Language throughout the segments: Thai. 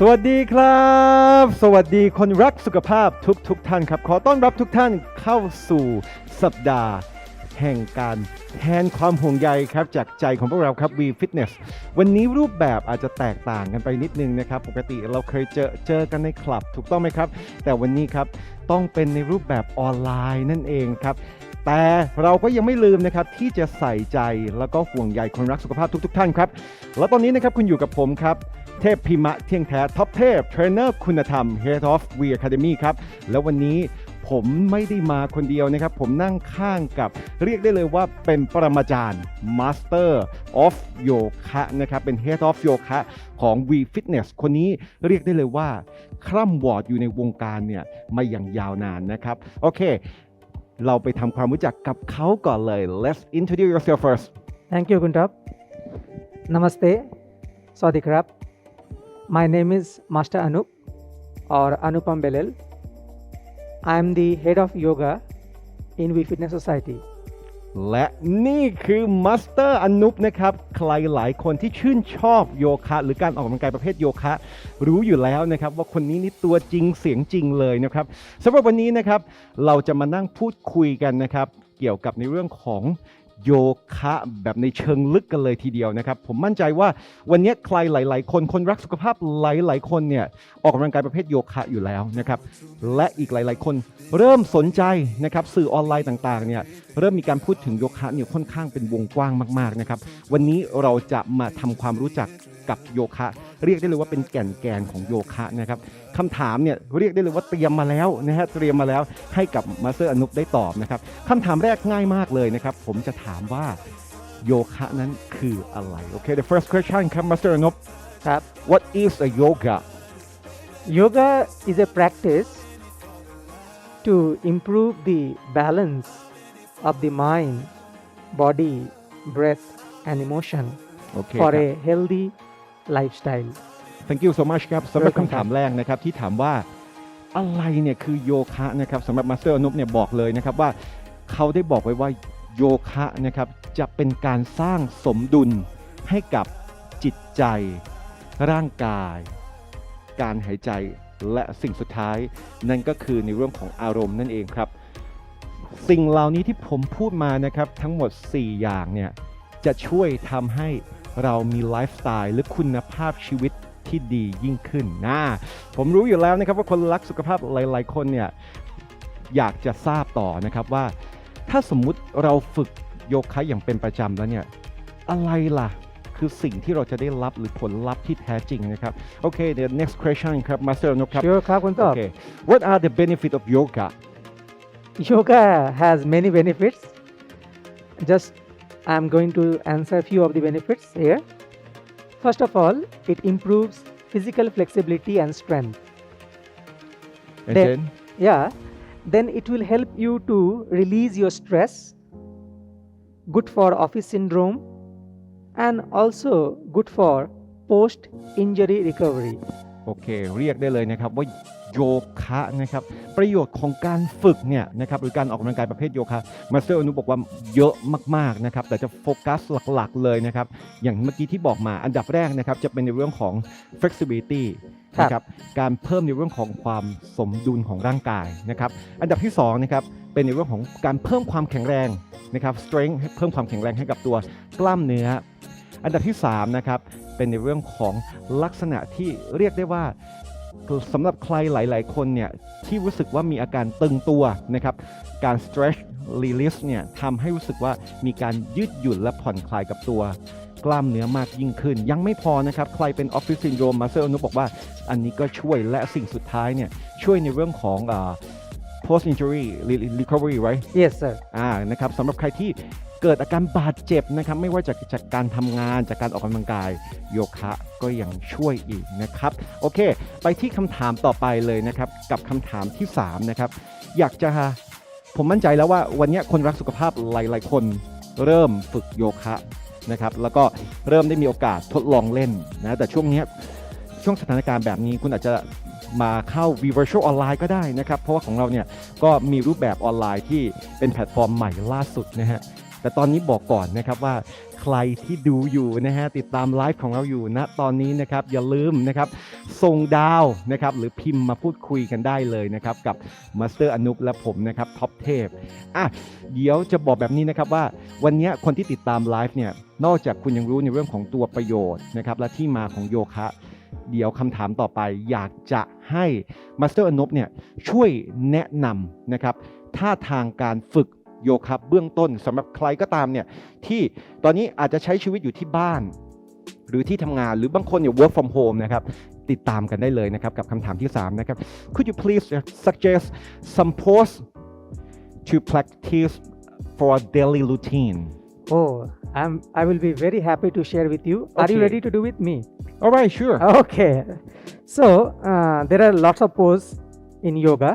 สวัสดีครับ สวัสดีคนรักสุขภาพทุกทุกท่านครับ ขอต้อนรับทุกท่านเข้าสู่สัปดาห์ แห่งการแทนความห่วงใยครับ จากใจของพวกเราครับ V Fitness วันนี้รูปแบบอาจจะแตกต่างกันไปนิดนึงนะครับ ปกติเราเคยเจอเจอกันในคลับถูกต้องไหมครับ แต่วันนี้ครับต้องเป็นในรูปแบบออนไลน์นั่นเองครับ แต่เราก็ยังไม่ลืมนะครับที่จะใส่ใจแล้วก็ห่วงใยคนรักสุขภาพทุก ๆ ท่านครับ แล้วตอนนี้นะครับคุณอยู่กับผมครับ เทพพิมะเที่ยงแท้ท็อปเทพเทรนเนอร์คุณธรรม Head of V Academy ครับ แล้ววันนี้ผมไม่ได้มาคนเดียวนะครับ ผมนั่งข้างกับเรียกได้เลยว่าเป็นปรมาจารย์ Master of Yoga นะครับ เป็น Head of Yoga ของ V Fitness คนนี้เรียกได้เลยว่า คร่ำวอดอยู่ในวงการเนี่ยมาอย่างยาวนานนะครับ โอเค เราไปทำความรู้จักกับเขาก่อนเลย Let's introduce yourself first Thank you, Kuntap. Namaste. Sawadee krap. My name is Master Anup or Anupam Belel. I am the head of yoga in We Fitness Society. และนี่คือมาสเตอร์อนุปนะครับ ใครหลายคนที่ชื่นชอบโยคะ หรือการออกกำลังกายประเภทโยคะ รู้อยู่แล้วนะครับ ว่าคนนี้นี่ตัวจริงเสียงจริงเลยนะครับสำหรับวันนี้นะครับ เราจะมานั่งพูดคุยกันนะครับ เกี่ยวกับในเรื่องของ โยคะแบบในเชิงลึกกันเลยทีเดียวนะครับ ผมมั่นใจว่าวันนี้ใครหลาย ๆ คนคนรักสุขภาพหลาย ๆ คนเนี่ยออกกำลังกายประเภทโยคะอยู่แล้วนะครับและอีกหลาย ๆ คนเริ่มสนใจนะครับสื่อออนไลน์ต่าง ๆ เนี่ยเริ่มมีการพูดถึงโยคะเนี่ยค่อนข้างเป็นวงกว้างมาก ๆ นะครับ วันนี้เราจะมาทำความรู้จัก กับโยคะ เรียกได้เลยว่าเป็นแก่นแกนของโยคะนะครับคำถามเนี่ยเรียกได้เลยว่าเตรียมมาแล้วนะฮะเตรียมมาแล้วให้กับมาสเตอร์อนุปได้ตอบนะครับคำถามแรกง่ายมากเลยนะครับผมจะถามว่าโยคะนั้นคืออะไร โอเค the first question ครับมาสเตอร์อนุป Krap. what is a yoga Yoga is a practice to improve the balance of the mind, body, breath, and emotion โอเค for ครับ a healthy lifestyle. Thank you so much ครับสำหรับ Welcome คำถามแรกนะครับที่ถามว่าอะไรเนี่ยคือโยคะนะครับสำหรับมาสเตอร์อนุปเนี่ยบอกเลยนะครับว่าเขาได้บอกไว้ว่าโยคะนะครับจะเป็นการสร้างสมดุลให้กับจิตใจ ร่างกาย การหายใจและสิ่งสุดท้าย นั่นก็คือในเรื่องของอารมณ์นั่นเองครับ สิ่งเหล่านี้ที่ผมพูดมานะครับทั้งหมด 4 อย่างเนี่ยจะช่วยทำให้ เรามีไลฟ์สไตล์หรือคุณภาพชีวิตที่ดียิ่งขึ้นนะผมรู้อยู่แล้วนะครับว่าคนรักสุขภาพหลาย ๆ คนเนี่ยอยากจะทราบต่อนะครับว่า ถ้าสมมุติเราฝึกโยคะอย่างเป็นประจำแล้วเนี่ยอะไรล่ะคือสิ่งที่เราจะได้รับหรือผลลัพธ์ที่แท้จริงนะครับโอเค the next question ครับ Master นกครับ Sure, Krap, Kuntap. Okay what are the benefits of yoga Yoga has many benefits. Just I'm going to answer few of the benefits here. First of all, it improves physical flexibility and strength. and Then- then Yeah, then it will help you to release your stress. Good for office syndrome and also good for post injury recovery. โอเค เรียกได้เลยนะครับว่า โยคะนะครับประโยชน์ของการฝึกเนี่ยนะครับหรือการออกกำลังกายประเภทโยคะมาสเตอร์อนุบอกว่าเยอะมากๆนะครับแต่จะโฟกัสหลักๆเลยนะครับอย่างเมื่อกี้ที่บอกมาอันดับแรกนะครับจะเป็นในเรื่องของ flexibility ครับนะครับการเพิ่มในเรื่องของความสมดุลของร่างกายนะครับอันดับที่สองนะครับเป็นในเรื่องของการเพิ่มความแข็งแรงนะครับ strength ให้เพิ่มความแข็งแรงให้กับตัวกล้ามเนื้อ อันดับที่3นะครับเป็นในเรื่องของลักษณะที่เรียกได้ว่า สำหรับใครหลาย ๆ คนเนี่ยที่รู้สึกว่ามีอาการตึงตัวนะครับ การ stretch release เนี่ยทำให้รู้สึกว่ามีการยืดหยุ่นและผ่อนคลายกับตัวกล้ามเนื้อมากยิ่งขึ้น ยังไม่พอนะครับ ใครเป็น office syndrome มาเซอร์อนุบอกว่าอันนี้ก็ช่วยและสิ่งสุดท้ายเนี่ยช่วยในเรื่องของอ่า post injury recovery right Yes, sir. อ่านะครับสำหรับใครที่ เกิดอาการบาดเจ็บนะครับไม่ว่าจากจากการทำงานจากการออกกำลังกายโยคะก็ยังช่วยอีกนะครับโอเค ไปที่คำถามต่อไปเลยนะครับกับคำถามที่3นะครับอยากจะผมมั่นใจแล้วว่าวันนี้คนรักสุขภาพหลาย ๆ คนเริ่มฝึกโยคะนะครับแล้วก็เริ่มได้มีโอกาสทดลองเล่นนะแต่ช่วงนี้ช่วงสถานการณ์แบบนี้คุณอาจจะมาเข้า V Virtual Online ก็ได้นะครับ เพราะว่าของเราเนี่ยก็มีรูปแบบออนไลน์ที่เป็นแพลตฟอร์มใหม่ล่าสุดนะฮะ แต่ตอนนี้บอกก่อนนะครับว่าใครที่ดูอยู่นะฮะติดตามไลฟ์ของเราอยู่ณตอนนี้นะครับอย่าลืมนะครับส่งดาวนะครับหรือพิมพ์มาพูดคุยกันได้เลยนะครับกับมาสเตอร์อนุปและผมนะครับท็อปเทพอะเดี๋ยวจะบอกแบบนี้นะครับว่าวันนี้คนที่ติดตามไลฟ์เนี่ยนอกจากคุณยังรู้ในเรื่องของตัวประโยชน์นะครับและที่มาของโยคะเดี๋ยวคำถามต่อไปอยากจะให้มาสเตอร์อนบเนี่ยช่วยแนะนำนะครับท่าทางการฝึก โยคะเบื้องต้นสำหรับใครก็ตามเนี่ยที่ตอนนี้อาจจะใช้ชีวิตอยู่ที่บ้าน หรือที่ทำงานหรือบางคนเนี่ย work from home นะครับติดตามกันได้เลยนะครับกับคำถามที่ 3 นะครับ Could you please suggest some pose to practice for a daily routine Oh, I'm I will be very happy to share with you. Are you Okay. ready to do with me? Alright sure Okay. So uh, there are lots of poses in yoga.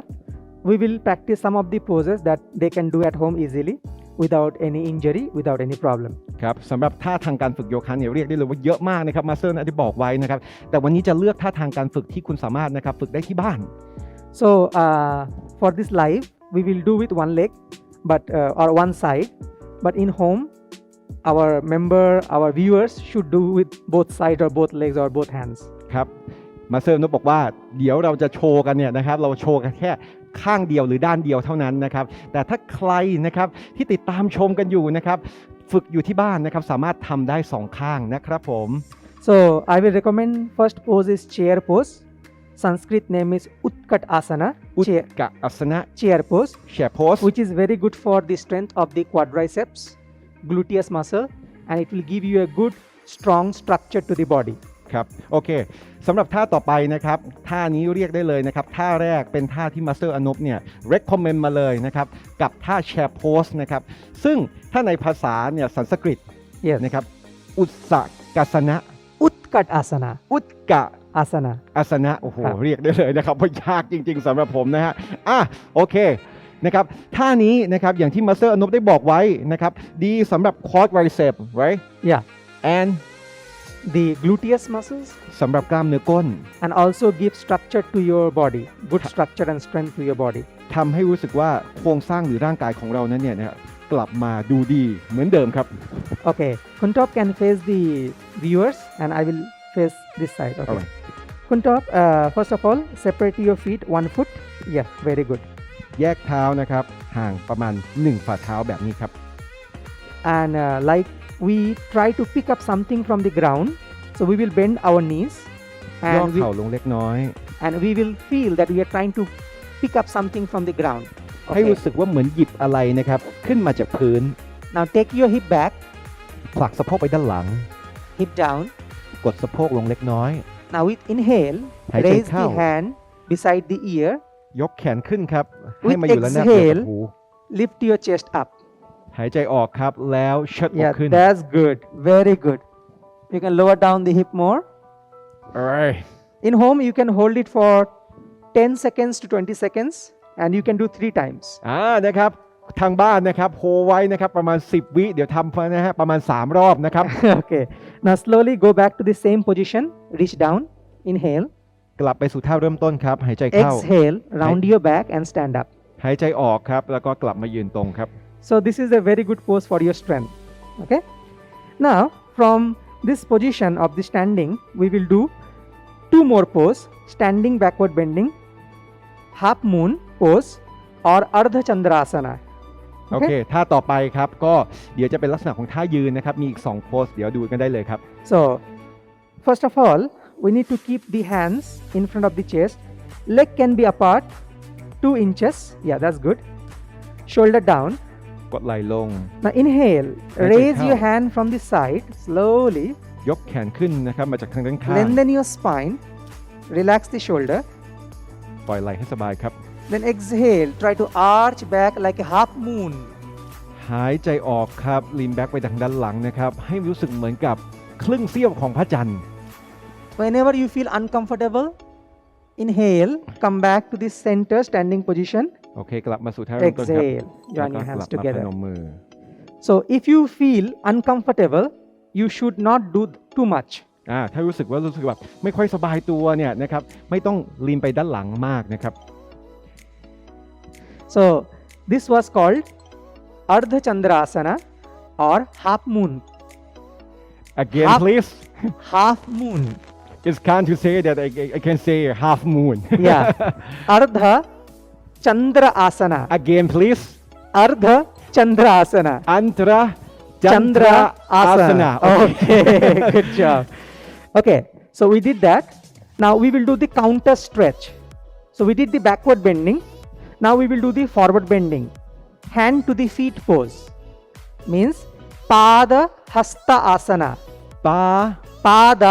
We will practice some of the poses that they can do at home easily without any injury, without any problem. ครับสำหรับท่าทางการฝึกโยคะเนี่ยเรียกได้เลยว่าเยอะมากนะครับมาสเตอร์นะที่บอกไว้นะครับ แต่วันนี้จะเลือกท่าทางการฝึกที่คุณสามารถนะครับฝึกได้ที่บ้าน So uh, for this live, we will do with one leg, but uh, or one side. But in home, our member, our viewers should do with both side or both legs or both hands. ครับ มาสเตอร์นุบอกว่าเดี๋ยวเราจะโชว์กันเนี่ยนะครับ เราโชว์กันแค่ข้างเดียวหรือด้านเดียวเท่านั้นนะครับ แต่ถ้าใครนะครับที่ติดตามชมกันอยู่นะครับ ฝึกอยู่ที่บ้านนะครับ สามารถทำได้สองข้างนะครับผม So I will recommend first pose is chair pose. Sanskrit name is Utkat Asana, อุต chair, กะอัสนะ chair pose, แชร์โพส which is very good for the strength of the quadriceps, gluteus muscle, and it will give you a good, strong structure to the body. ครับโอเคสำหรับท่าต่อไปนะครับท่านี้เรียกได้เลยนะครับท่าแรกเป็นท่าที่มาสเตอร์อนบเนี่ย recommend มาเลยนะครับกับท่าแชร์โพสนะครับซึ่งถ้าในภาษาเนี่ยสันสกฤต Yes. นะครับอุตสกัสนะ Utkat Asana. อุตกะ Asana. อาสนะโอ้โหครับ เรียกได้เลยนะครับเพราะยากจริง ๆสำหรับผมนะฮะอะโอเคนะครับท่านี้นะครับอย่างที่มาสเตอร์อนบได้บอกไว้นะครับดีสำหรับ quad bicep right Yeah. and The gluteus muscles สำหรับกล้ามเนื้อก้น and also give structure to your body, good structure and strength to your body. ทำให้รู้สึกว่าโครงสร้างหรือร่างกายของเรานั้นเนี่ยนะครับกลับมาดูดีเหมือนเดิมครับ Okay, Kuntop can face the viewers and I will face this side. Okay. Alright. Kuntop, uh, first of all, separate your feet one foot. Yeah, very good. แยกเท้านะครับห่างประมาณ 1 ฝ่าเท้าแบบนี้ครับ And uh, like we try to pick up something from the ground, so we will bend our knees ย่อ and we, เข่าลงเล็กน้อย and we will feel that we are trying to pick up something from the ground. ให้ Okay. รู้สึกว่าเหมือนหยิบอะไรนะครับ ขึ้นมาจากพื้น Now take your hip back, ผลักสะโพกไปด้านหลัง hip down. กดสะโพกลงเล็กน้อย Now with inhale, หายใจ raise เข้า the hand beside the ear, ยกแขนขึ้นครับ ให้มาอยู่แล้วแนบเดียวกับ exhale หู lift your chest up. หายใจออกครับ แล้วเชิดอก Yeah, ขึ้น that's good. Very good. You can lower down the hip more. Alright In home, you can hold it for 10 seconds to 20 seconds, and you can do three times. อ่านะครับทางบ้านนะครับโฮไว้นะครับประมาณ 10 วิเดี๋ยวทำนะฮะประมาณ 3 รอบนะครับ okay. Now slowly go back to the same position. Reach down. Inhale. กลับไปสู่ท่าเริ่มต้นครับ หายใจเข้า Exhale. Round your back and stand up. หายใจออกครับ แล้วก็กลับมายืนตรงครับ So this is a very good pose for your strength. Okay. Now from this position of the standing, we will do two more pose: standing backward bending, half moon pose, or Ardha Chandrasana. โอเคท่าต่อไปครับก็เดี๋ยวจะเป็นลักษณะของท่ายืนนะครับมีอีก2โพสเดี๋ยวดูกันได้เลยครับ So first of all, we need to keep the hands in front of the chest. Leg can be apart, two inches. Yeah, that's good. Shoulder down. กดไหล่ลง Now inhale. Right Raise out. your hand from the side slowly. ยกแขนขึ้นนะครับมาจากทางด้านข้าง Lengthen your spine. Relax the shoulder. ปล่อยไหล่ให้สบายครับ Then exhale. Try to arch back like a half moon. หายใจออกครับลีนแบ็กไปทางด้านหลังนะครับให้รู้สึกเหมือนกับครึ่งเสี้ยวของพระจันทร์ Whenever you feel uncomfortable, inhale. Come back to the center standing position. โอเค กลับมาสู่ท่าเริ่มต้นครับ Exhale. แล้ว Join ก็ your ก hands ลับมาพ together. นมมือ So if you feel uncomfortable, you should not do too much. อ่าถ้ารู้สึกว่ารู้สึกแบบไม่ค่อยสบายตัวเนี่ยนะครับไม่ต้องลีนไปด้านหลังมากนะครับ So this was called Ardha Chandrasana or half moon again Half- please half moon it's kind to say that I, I- I can say half moon yeah ardha चंद्र आसन again please अर्ध चंद्र asana antar chandra asana okay so we did that now we will do the counter stretch so we did the backward bending now we will do the forward bending hand to the feet pose means pada hasta asana पा पाद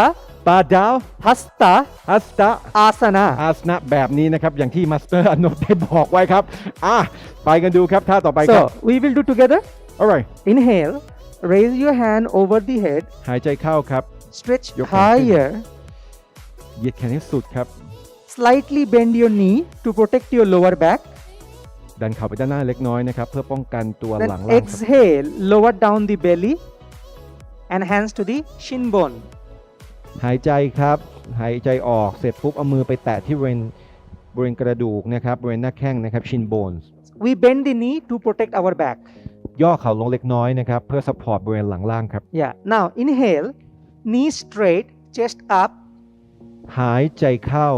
ปาดาว hasta ฮัสตะ asana อาสนะแบบนี้นะครับ อย่างที่มาสเตอร์อนุได้บอกไว้ครับ อะ ไปกันดูครับท่าต่อไปครับ so we will do together alright inhale raise your hand over the head หายใจเข้าครับ stretch Your hand. higher เหยียดแขนให้สุดครับ slightly bend your knee to protect your lower back ดันเข่าไปด้านหน้าเล็กน้อยนะครับ เพื่อป้องกันตัว then หลังล่างครับ exhale lower down the belly and hands to the shin bone หายใจครับ หายใจออกเสร็จปุ๊บเอามือไปแตะที่บริเวณบริเวณกระดูกนะครับบริเวณหน้าแข้งนะครับชินโบน we bend the knee to protect our back ย่อเข่าลงเล็กน้อยนะครับเพื่อสปอร์ตบริเวณหลังล่างครับ yeah now inhale knee straight chest up หายใจเข้า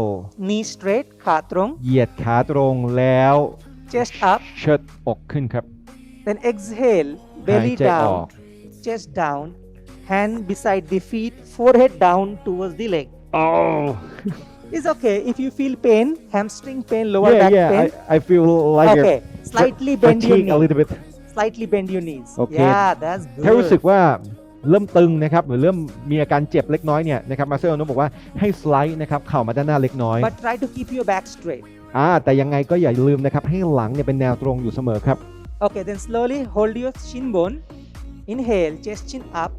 knee straight ขาตรง เหยียดขาตรงแล้ว chest up เชิดอกขึ้นครับ then exhale หาย belly ใจออก down chest down hand beside the feet forehead down towards the leg โอ้ it's okay if you feel pain hamstring pain lower yeah back yeah pain I, I feel like okay slightly bend your fatigue a knee little bit slightly bend your knees Okay. yeah that's ถ้ารู้สึก good ว่าเริ่มตึงนะครับหรือเริ่มมีอาการเจ็บเล็กน้อยเนี่ยนะครับมาสเตอร์อนุบอกว่าให้สไลด์นะครับเข่ามาด้านหน้าเล็กน้อย but try to keep your back straight อ่าแต่ยังไงก็อย่าลืมนะครับให้หลังเนี่ยเป็นแนวตรงอยู่เสมอครับ okay then slowly hold your shin bone inhale chest chin up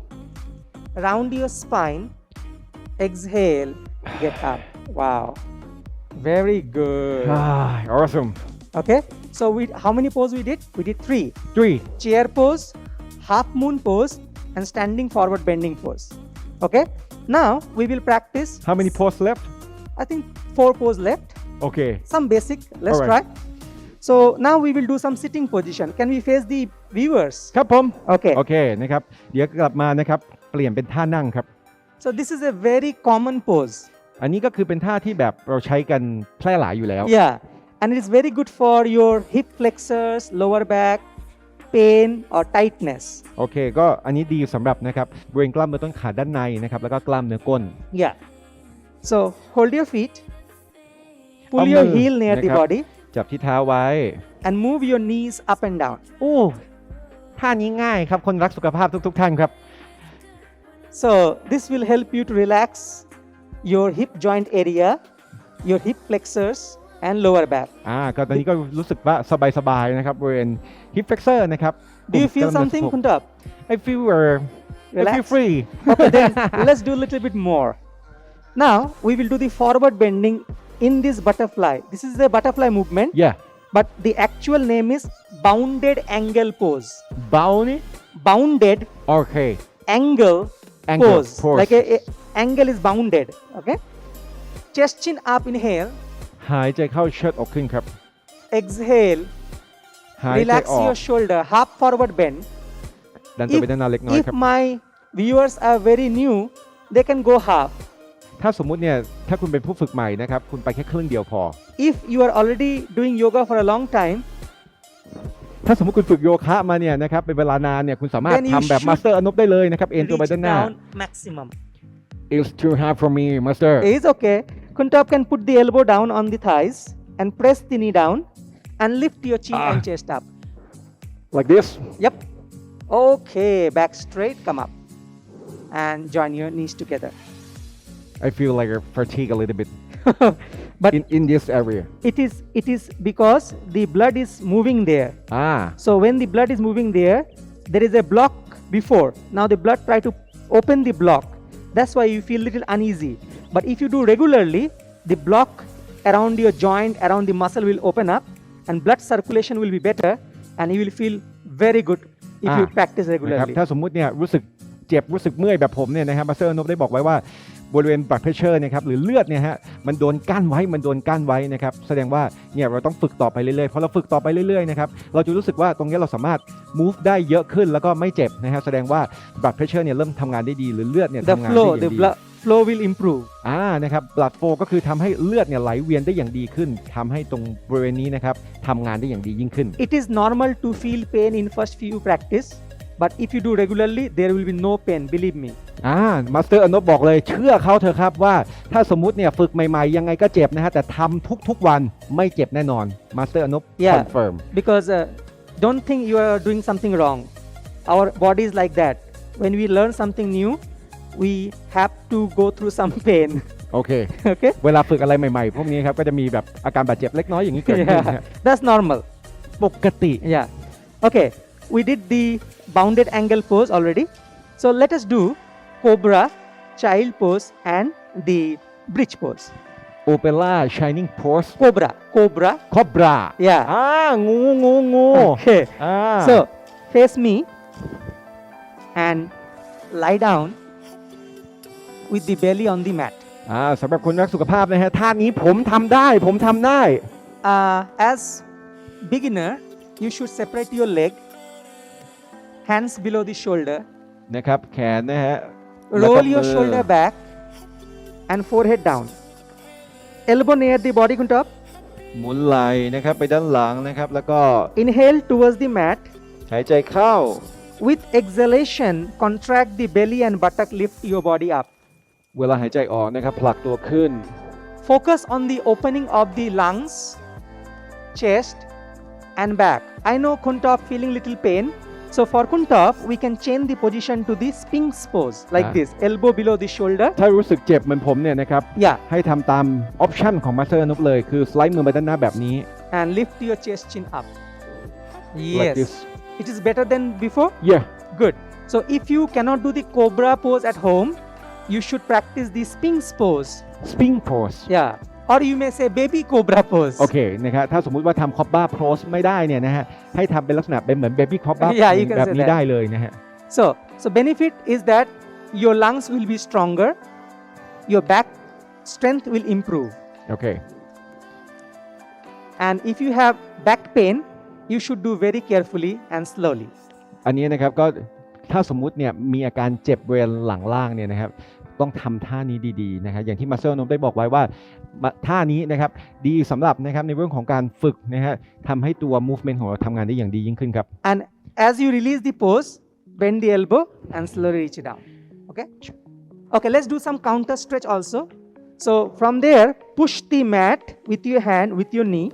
round your spine exhale get up wow very good อ่า awesome okay so we how many pose we did we did three three chair pose half moon pose and standing forward bending pose okay now we will practice how many poses left i think four pose left okay some basic let's Alright. try so now we will do some sitting position can we face the viewers ครับผม okay โอเคนะครับ เดี๋ยวกลับมานะครับ เปลี่ยนเป็นท่านั่งครับ so this is a very common pose อันนี้ก็คือเป็นท่าที่แบบเราใช้กันแพร่หลายอยู่แล้ว yeah and it is very good for your hip flexors lower back pain or tightness โอเค ก็อันนี้ดีสำหรับนะครับบริเวณกล้ามเนื้อต้นขาด้านในนะครับ แล้วก็กล้ามเนื้อก้น yeah so hold your feet pull เอามือ your heel near the นะครับ body จับที่เท้าไว้ and move your knees up and down โอ้ท่านี้ง่ายครับ คนรักสุขภาพทุก ๆ ท่านครับ So this will help you to relax your hip joint area, your hip flexors and lower back. อ่า ก็ตอนนี้ก็รู้สึกว่าสบาย ๆ นะครับบริเวณ hip flexor นะครับ Do you ก feel ล้ามเนื้อ something, สะโพก Kuntap? I feel uh, I Relax. feel free Okay, then let's do a little bit more. Now we will do the forward bending in this butterfly. This is a butterfly movement, yeah but the actual name is bounded angle pose. เบานี่ Bounded โอเค angle, Angle pose. pose. Like a, a angle is bounded. Okay. Chest chin up, inhale. หายใจเข้าเชิดอกขึ้นครับ Exhale. หายใจ Relax ออก your shoulder. Half forward bend. ดันตัวไปด้านหน้าเล็กน้อย if ครับ my viewers are very new they can go half ถ้าสมมุติเนี่ยถ้าคุณเป็นผู้ฝึกใหม่นะครับ คุณไปแค่ครึ่งเดียวพอ if you are already doing yoga for a long time ถ้าสมมติคุณฝึกโยคะมาเนี่ยนะครับเป็นเวลานานเนี่ยคุณสามารถ Then you ทำแบบ should มาสเตอร์อนุได้เลยนะครับเอ็นตัวไป reach ด้านหน้า down maximum It's too hard for me master is okay kuntap can put the elbow down on the thighs and press the knee down and lift your chin Ah. and chest up like this yep okay back straight come up and join your knees together I feel like a fatigue a little bit but in in this area it is it is because the blood is moving there อ่า So when the blood is moving there, there is a block before. Now the blood try to open the block. That's why you feel little uneasy. But if you do regularly, the block around your joint, around the muscle will open up, and blood circulation will be better, and you will feel very good if you Ah, practice นะครับ regularly. ถ้าสมมุติเนี่ยรู้สึกเจ็บรู้สึกเมื่อยแบบผมเนี่ยนะครับมาสเตอร์นบได้บอกไว้ว่า บริเวณ blood pressure นะครับหรือเลือดเนี่ยฮะมันโดนกั้นไว้มันโดนกั้นไว้นะครับแสดงว่าเนี่ยเราต้องฝึกต่อไปเรื่อยๆพอเราฝึกต่อไปเรื่อยๆนะครับเราจะรู้สึกว่าตรงเนี้ยเราสามารถ move ได้เยอะขึ้นแล้วก็ไม่เจ็บนะฮะแสดงว่า blood pressure เนี่ยเริ่มทำงานได้ดีหรือเลือดเนี่ย the ทำงานได้ flow อย่าง the ดี blood flow will improve อ่านะครับ blood flow ก็คือทำให้เลือดเนี่ยไหลเวียนได้อย่างดีขึ้นทำให้ตรงบริเวณนี้นะครับทำงานได้อย่างดียิ่งขึ้น it is normal to feel pain in first few practice but if you do regularly there will be no pain believe me อ่ามาสเตอร์อนบบอกเลยเชื่อเขาเถอะครับว่าถ้าสมมุติเนี่ยฝึกใหม่ๆ ยังไงก็เจ็บนะฮะ แต่ทำทุกๆวันไม่เจ็บแน่นอนมาสเตอร์อนบ Yeah. คอนเฟิร์ม because uh, don't think you are doing something wrong our body is like that when we learn something new we have to go through some pain โอเค okay เวลาฝึกอะไรใหม่ๆ พวกนี้ครับก็จะมีแบบอาการบาดเจ็บเล็กน้อยอย่างนี้เกิดขึ้นนะฮะ yeah that's normal ปกติ yeah okay we did the bounded angle pose already so let us do cobra child pose and the bridge pose โอเปร่า shining pose cobra cobra คอบรา yeah อ่างูงูงู okay อ่า so face me and lie down with the belly on the mat อ่าสำหรับคนรักสุขภาพนะฮะท่านี้ผมทำได้ผมทำได้ uh, as beginner you should separate your leg hands below the shoulder นะครับแขนนะฮะ แล้วก็ roll your มือ shoulder back and forehead down elbow near the body on top หมุนไหล่นะครับไปด้านหลังนะครับ แล้วก็ inhale towards the mat หายใจเข้า with exhalation contract the belly and buttock lift your body up เวลาหายใจออกนะครับ ผลักตัวขึ้น focus on the opening of the lungs chest and back i know kuntop feeling little pain so for kuntop we can change the position to the sphinx pose like Ah. this elbow below the shoulder ถ้ารู้สึกเจ็บเหมือนผมเนี่ยนะครับ yeah ให้ทำตามออปชันของมาสเตอร์นุบเลย คือสไลด์มือไปด้านหน้าแบบนี้ and lift your chest chin up like yes this it is better than before yeah good so if you cannot do the cobra pose at home you should practice the sphinx pose spin pose yeah or you may say baby cobra pose โอเคนะครับถ้าสมมุติว่าทำคอบบ้าโพสไม่ได้เนี่ยนะฮะให้ทำเป็นลักษณะเป็นเหมือนเบบี้คอบบ้า Yeah, you can แบบ say นี้ that. ได้เลยนะฮะ So, so benefit is that your lungs will be stronger, your back strength will improve, โอเค and if you have back pain, you should do very carefully and slowly. อันนี้นะครับก็ถ้าสมมุติเนี่ยมีอาการเจ็บบริเวณหลังล่างเนี่ยนะครับ ต้องทำท่านี้ดีๆนะครับอย่างที่มาเซลนมได้บอกไว้ว่ามาท่านี้นะครับดีสำหรับนะครับในเรื่องของการฝึกนะฮะทำให้ตัว movement ของเราทำงานได้อย่างดียิ่งขึ้นครับ And as you release the pose, bend the elbow and slowly reach it down. Okay. Okay. Let's do some counter stretch also. So from there, push the mat with your hand with your knee,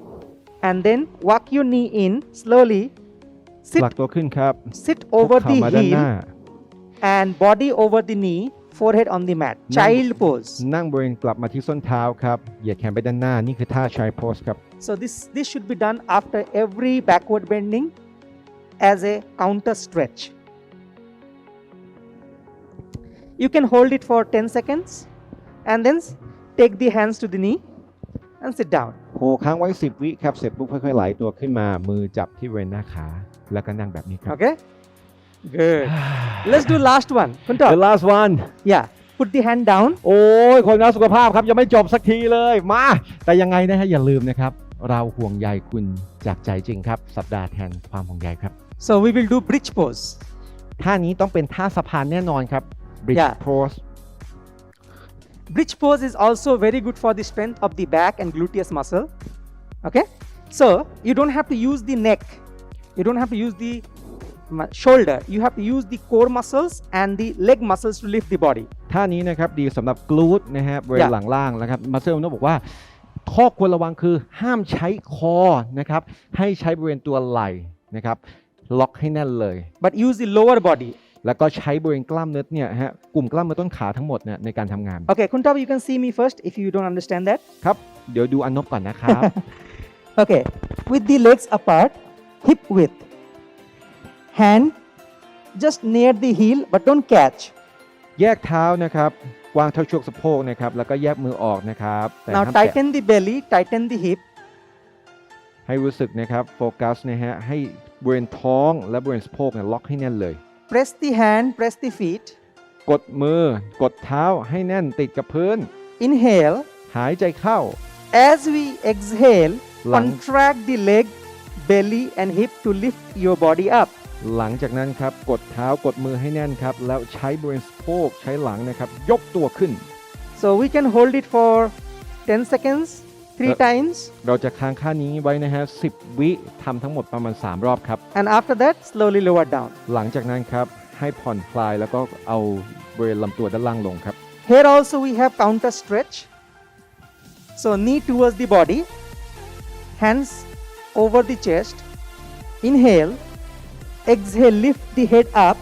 and then walk your knee in slowly. ห Sit ลักตัวขึ้นครับ sit คุก over เข่า the มาด้านหน้า heel and body over the knee, forehead on the mat. Nice. Child pose. นั่งบริเวณกลับมาที่ส้นเท้าครับ เหยียดแขนไปด้านหน้า นี่คือท่าชายโพสครับ So this this should be done after every backward bending as a counter stretch. You can hold it for 10 seconds and then s- take the hands to the knee and sit down. โหค้างไว้ 10 วิครับ เสร็จปุ๊บค่อยๆไหลตัวขึ้นมา มือจับที่บริเวณหน้าขา แล้วก็นั่งแบบนี้ครับ Okay? Good. Let's do last one. The Kuntal. last one Yeah. Put the hand down. โอ้ยคนรักสุขภาพครับยังไม่จบสักทีเลยมา แต่ยังไงนะฮะอย่าลืมนะครับ เราห่วงใยคุณจากใจจริงครับ สัปดาห์แทนความห่วงใยครับ So we will do bridge pose. ท่านี้ต้องเป็นท่าสะพานแน่นอนครับ bridge Yeah. pose Bridge pose is also very good for the strength of the back and gluteus muscle. Okay? So you don't have to use the neck, you don't have to use the mu- shoulder, you have to use the core muscles and the leg muscles to lift the body. ท่านี้นะครับดีสำหรับกลูตนะฮะบริเวณ Yeah. หลังล่างนะครับมาเซลโนบอกว่า ข้อควรระวังคือห้ามใช้คอนะครับให้ใช้บริเวณตัวไหล่นะครับล็อกให้แน่นเลย But use the lower body. แล้วก็ใช้บริเวณกล้ามเนื้อเนี่ยฮะกลุ่มกล้ามเนื้อต้นขาทั้งหมดเนี่ยในการทำงาน Okay, Kuntav, you can see me first if you don't understand that. ครับ เดี๋ยวดูอันนบก่อนนะครับ Okay, with the legs apart, hip width. Hand just near the heel, but don't catch. แยกเท้านะครับวางเท้าช่วงสะโพกนะครับแล้วก็แยกมือออกนะครับแต่ Now ห้ามแตะ tighten the belly, tighten the hip. ให้รู้สึกนะครับโฟกัสนะฮะให้บริเวณท้องและบริเวณสะโพกเนี่ยล็อกให้แน่นเลย Press the hand, press the feet. กดมือกดเท้าให้แน่นติดกับพื้น Inhale. หายใจเข้า As we exhale, Lung. contract the leg, belly, and hip to lift your body up. หลังจากนั้นครับกดเท้ากดมือให้แน่นครับ แล้วใช้บริเวณสะโพกใช้หลังนะครับ ยกตัวขึ้น So we can hold it for 10 seconds, three Uh, times, เราจะค้างค่านี้ไว้นะฮะ10 วิทำทั้งหมดประมาณ 3 รอบครับ and after that, slowly lower down. หลังจากนั้นครับ ให้ผ่อนคลายแล้วก็เอาบริเวณลำตัวด้านล่างลงครับ Here also we have counter stretch. So knee towards the body, hands over the chest. Inhale, exhale, lift the head up,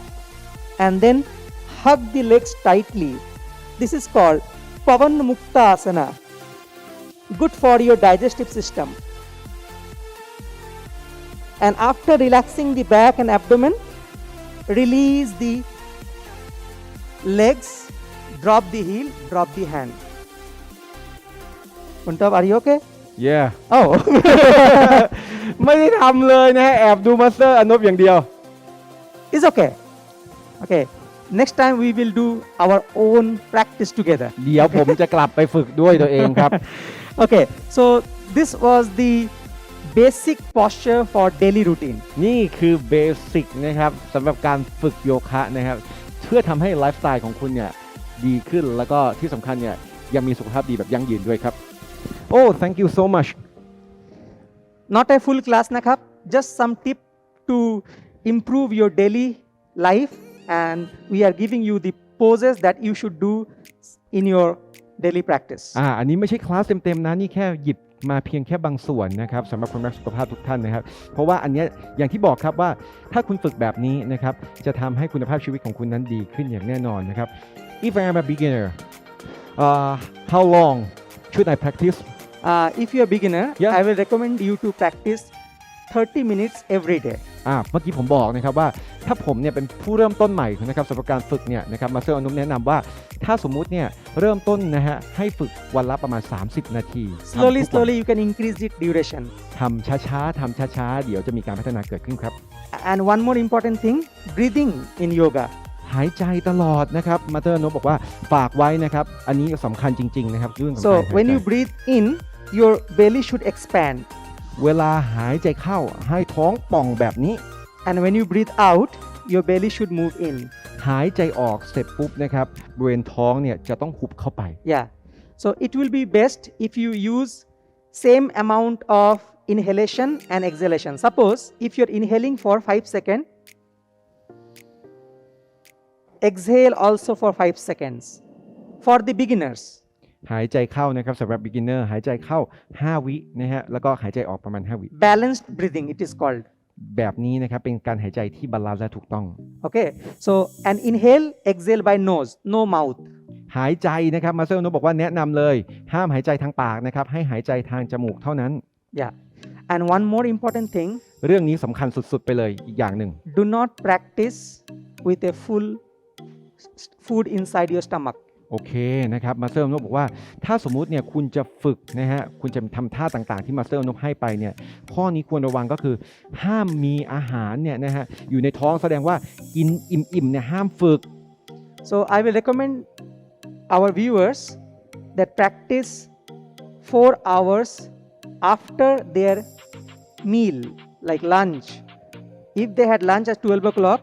and then hug the legs tightly. This is called Pavan Mukta Asana. Good for your digestive system. And after relaxing the back and abdomen, release the legs, drop the heel, drop the hand. Puntab, are you okay? yeah Oh, ไม่ได้ทำเลยนะฮะแอบดูมาสเตอร์อนบอย่างเดียว it's okay. Okay, next time we will do our own practice together. เดี๋ยวผมจะกลับไปฝึกด้วยตัวเองครับ Okay, so this was the basic posture for daily routine. นี่คือเบสิกนะครับสำหรับการฝึกโยคะนะครับเพื่อทำให้ไลฟ์สไตล์ของคุณเนี่ยดีขึ้นแล้วก็ที่สำคัญเนี่ยยังมีสุขภาพดีแบบยั่งยืนด้วยครับโอ้ thank you so much Not a full class, Nakap, just some tip to improve your daily life, and we are giving you the poses that you should do in your daily practice. อ่า อันนี้ไม่ใช่คลาสเต็มๆนะ นี่แค่หยิบมาเพียงแค่บางส่วนนะครับสำหรับคนรักสุขภาพทุกท่านนะครับ เพราะว่าอันเนี้ยอย่างที่บอกครับว่าถ้าคุณฝึกแบบนี้นะครับ จะทำให้คุณภาพชีวิตของคุณนั้นดีขึ้นอย่างแน่นอนนะครับ If I am a beginner uh, how long should I practice Uh, if you're a beginner, Yeah. I will recommend you to practice 30 minutes every day. อ่าเมื่อกี้ผมบอกนะครับว่าถ้าผมเนี่ยเป็นผู้เริ่มต้นใหม่นะครับสำหรับการฝึกเนี่ยนะครับมาสเตอร์อนุมแนะนำว่าถ้าสมมุติเนี่ยเริ่มต้นนะฮะให้ฝึกวันละประมาณ 30 นาทีทำ Slowly, ทุกวัน slowly, you can increase the duration. ทำช้าๆทำช้าๆ เดี๋ยวจะมีการพัฒนาเกิดขึ้นครับ And one more important thing breathing in yoga. หายใจตลอดนะครับมาสเตอร์อนุบอกว่าฝากไว้นะครับ อันนี้สำคัญจริง ๆ นะครับเรื่องของ So, การหาย when ใจ you breathe in, your belly should expand. เวลาหายใจเข้าให้ท้องป่องแบบนี้ And when you breathe out, your belly should move in. หายใจออกเสร็จปุ๊บนะครับบริเวณท้องเนี่ยจะต้องหุบเข้าไป Yeah. So, it will be best if you use same amount of inhalation and exhalation. Suppose if you're inhaling for 5 seconds, exhale also for 5 seconds. For the beginners, หายใจเข้านะครับสำหรับ beginner หายใจเข้า 5 วินะฮะแล้วก็หายใจออกประมาณ 5 วิ balanced breathing it is called. แบบนี้นะครับเป็นการหายใจที่บาลานซ์และถูกต้อง Okay. So, and inhale, exhale by nose, no mouth. หายใจนะครับมาเซลโนบอกว่าแนะนำเลย ห้ามหายใจทางปากนะครับให้หายใจทางจมูกเท่านั้น Yeah. And one more important thing เรื่องนี้สำคัญสุด ๆ ไปเลยอีกอย่างหนึ่ง do not practice with a full s- food inside your stomach. โอเคนะครับมาสเตอร์นบบอกว่า ถ้าสมมุติเนี่ยคุณจะฝึกนะฮะคุณจะทำท่าต่างๆ ที่มาสเตอร์นบให้ไปเนี่ยข้อนี้ควรระวังก็คือ ห้ามมีอาหารเนี่ยนะฮะอยู่ในท้องแสดงว่ากินอิ่มๆเนี่ยห้ามฝึก So, I will recommend our viewers that practice 4 hours after their meal, like lunch. If they had lunch at 12 o'clock,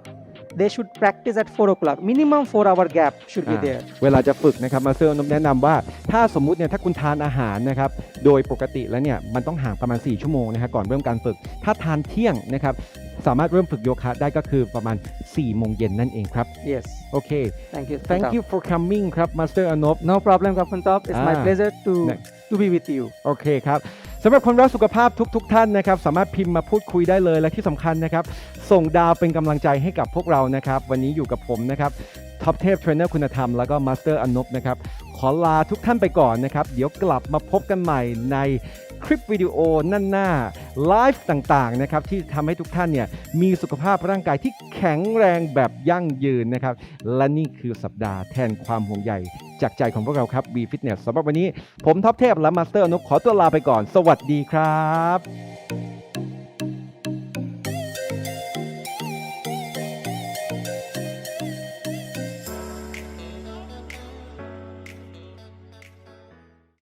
they should practice at 4 o'clock. Minimum 4 hour gap should be อ่า there. เวลาจะฝึกนะครับมาสเตอร์นบแนะนำว่า ถ้าสมมุติเนี่ยถ้าคุณทานอาหารนะครับโดยปกติแล้วเนี่ยมันต้องห่างประมาณ 4 ชั่วโมงนะฮะก่อนเริ่มการฝึก ถ้าทานเที่ยงนะครับสามารถเริ่มฝึกโยคะได้ก็คือประมาณ 4 โมงเย็นนั่นเองครับ Yes. โอเค Thank you. thank Pratap. you for coming ครับมาสเตอร์อนบ No problem, Kapun Top. It's my Ah. pleasure to, Ne- to be with you. โอเคครับ สำหรับคนรักสุขภาพทุกๆทท่านนะครับสามารถพิมพ์มาพูดคุยได้เลยและที่สำคัญนะครับ ส่งดาวเป็นกำลังใจให้กับพวกเรานะครับ วันนี้อยู่กับผมนะครับท็อปเทพเทรนเนอร์คุณธรรมแล้วก็มาสเตอร์อนบนะครับ ขอลาทุกท่านไปก่อนนะครับ เดี๋ยวกลับมาพบกันใหม่ใน คลิปวิดีโอนั่นหน้าไลฟ์ต่างๆนะครับที่ทำให้ทุกท่านเนี่ยมีสุขภาพร่างกายที่แข็งแรงแบบยั่งยืนนะครับ และนี่คือสัปดาห์แทนความห่วงใยจากใจของพวกเราครับ B Fitness สำหรับวันนี้ผมท็อปเทพและมาสเตอร์นุขอตัวลาไปก่อน สวัสดีครับ